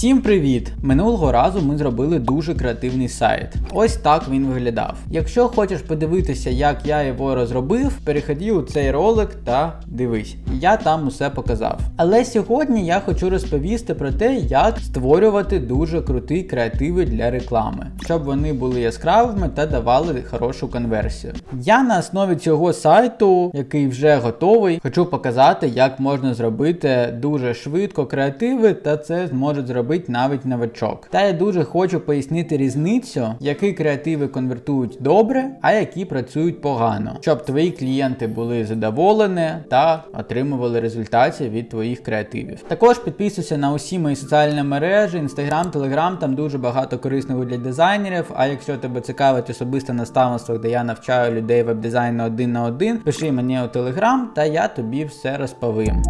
Всім привіт! Минулого разу ми зробили дуже креативний сайт. Ось так він виглядав. Якщо хочеш подивитися, як я його розробив, переходи у цей ролик та дивись. Я там усе показав. Але сьогодні я хочу розповісти про те, як створювати дуже круті креативи для реклами, щоб вони були яскравими та давали хорошу конверсію. Я на основі цього сайту, який вже готовий, хочу показати, як можна зробити дуже швидко креативи, та це зможе зробити навіть новачок. Та я дуже хочу пояснити різницю, які креативи конвертують добре, а які працюють погано, щоб твої клієнти були задоволені та отримували результати від твоїх креативів. Також підписуйся на усі мої соціальні мережі, інстаграм, телеграм, там дуже багато корисного для дизайнерів. А якщо тебе цікавить особисте наставництво, де я навчаю людей веб-дизайну один на один, пиши мені у телеграм, та я тобі все розповім.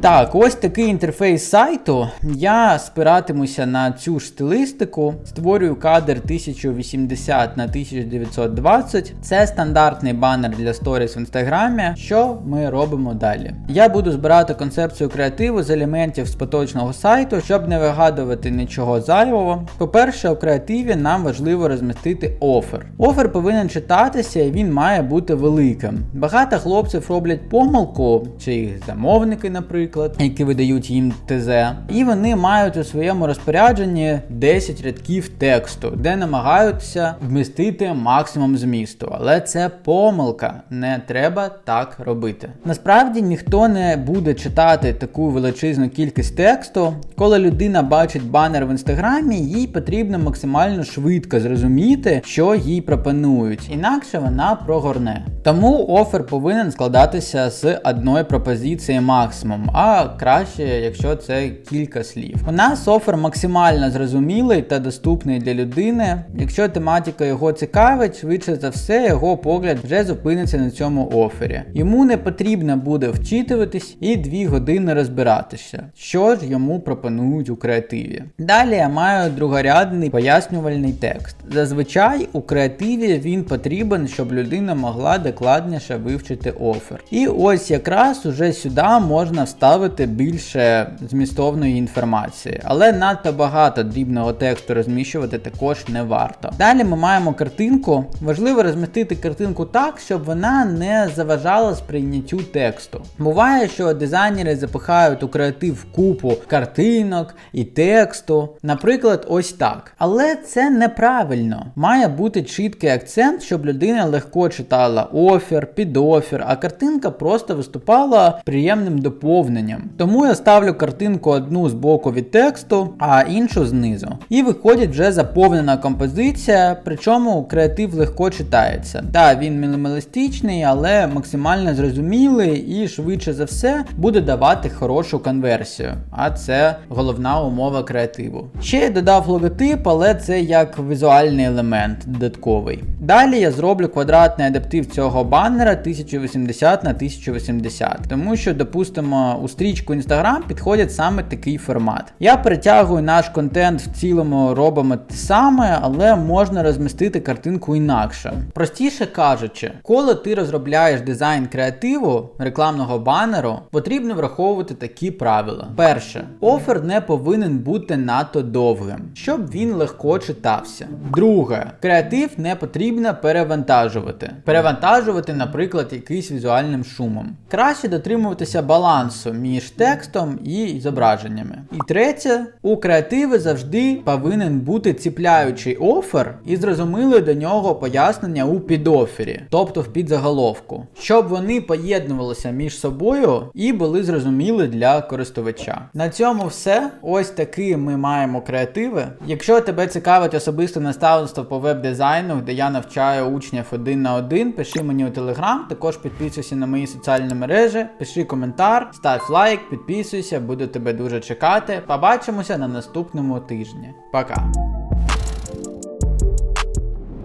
Так, ось такий інтерфейс сайту. Я спиратимуся на цю ж стилістику, створюю кадр 1080 на 1920. Це стандартний банер для сторіс в інстаграмі. Що ми робимо далі? Я буду збирати концепцію креативу з елементів з поточного сайту, щоб не вигадувати нічого зайвого. По-перше, у креативі нам важливо розмістити офер. Офер повинен читатися і він має бути великим. Багато хлопців роблять помилку, чи їх замовники, наприклад які видають їм ТЗ, і вони мають у своєму розпорядженні 10 рядків тексту, де намагаються вмістити максимум змісту. Але це помилка, не треба так робити. Насправді ніхто не буде читати таку величезну кількість тексту. Коли людина бачить банер в інстаграмі, їй потрібно максимально швидко зрозуміти, що їй пропонують, інакше вона прогорне. Тому офер повинен складатися з одної пропозиції максимум. А краще, якщо це кілька слів. У нас офер максимально зрозумілий та доступний для людини. Якщо тематика його цікавить, швидше за все, його погляд вже зупиниться на цьому офері. Йому не потрібно буде вчитуватись і дві години розбиратися, що ж йому пропонують у креативі. Далі я маю другорядний пояснювальний текст. Зазвичай у креативі він потрібен, щоб людина могла докладніше вивчити офер. І ось якраз уже сюди можна вставити ставити більше змістовної інформації, але надто багато дрібного тексту розміщувати також не варто. Далі ми маємо картинку. Важливо розмістити картинку так, щоб вона не заважала сприйняттю тексту. Буває, що дизайнери запихають у креатив купу картинок і тексту, наприклад, ось так. Але це неправильно. Має бути чіткий акцент, щоб людина легко читала офер, підофер, а картинка просто виступала приємним доповненням положенням. Тому я ставлю картинку одну з боку від тексту, а іншу знизу. І виходить вже заповнена композиція, причому креатив легко читається. Так, він мінімалістичний, але максимально зрозумілий і швидше за все буде давати хорошу конверсію. А це головна умова креативу. Ще я додав логотип, але це як візуальний елемент додатковий. Далі я зроблю квадратний адаптив цього баннера 1080 на 1080, тому що, допустимо, у стрічку Instagram підходить саме такий формат. Я перетягую наш контент в цілому, робимо те саме, але можна розмістити картинку інакше. Простіше кажучи, коли ти розробляєш дизайн креативу рекламного банеру, потрібно враховувати такі правила. Перше, офер не повинен бути надто довгим, щоб він легко читався. Друге, креатив не потрібно перевантажувати. Перевантажувати, наприклад, якийсь візуальним шумом. Краще дотримуватися балансу між текстом і зображеннями. І третє, у креативи завжди повинен бути ціпляючий офер і зрозуміле до нього пояснення у підофері, тобто в підзаголовку, щоб вони поєднувалися між собою і були зрозумілі для користувача. На цьому все. Ось такі ми маємо креативи. Якщо тебе цікавить особисте наставництво по веб-дизайну, де я навчаю учнів один на один, пиши мені у телеграм, також підписуйся на мої соціальні мережі, пиши коментар, став лайк, підписуйся, буду тебе дуже чекати. Побачимося на наступному тижні. Пока.